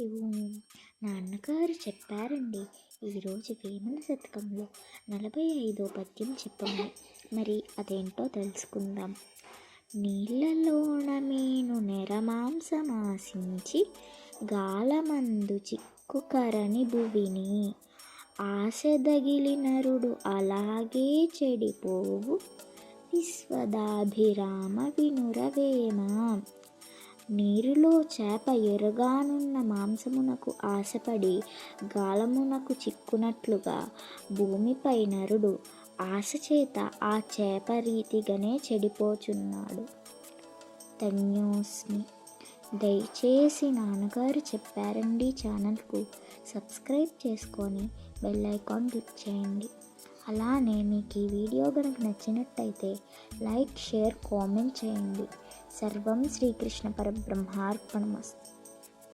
నాన్నగారు చెప్పారండి. ఈరోజు వేమన శతకంలో నలభై ఐదో పద్యం చెప్పమని మరి అదేంటో తెలుసుకుందాం. నీళ్ళలోన మీను నెరమాంసమాసించి గాలమందు చిక్కుకరని భువిని. ఆశదగిలినరుడు అలాగే చెడిపోవు. విశ్వదాభిరామ వినురవే నీరులో చేప ఎరుగానున్న మాంసమునకు ఆశపడి గాలమునకు చిక్కునట్లుగా భూమిపై నరుడు ఆశ చేత ఆ చేప రీతిగానే చెడిపోచున్నాడు. ధన్యోస్మి. దయచేసి నాన్నగారు చెప్పారండి ఛానల్కు సబ్స్క్రైబ్ చేసుకొని బెల్ ఐకాన్ క్లిక్ చేయండి. అలానే మీకు ఈ వీడియో కనుక నచ్చినట్టయితే లైక్ షేర్ కామెంట్ చేయండి. సర్వం శ్రీకృష్ణ పరబ్రహ్మార్పణమస్తు.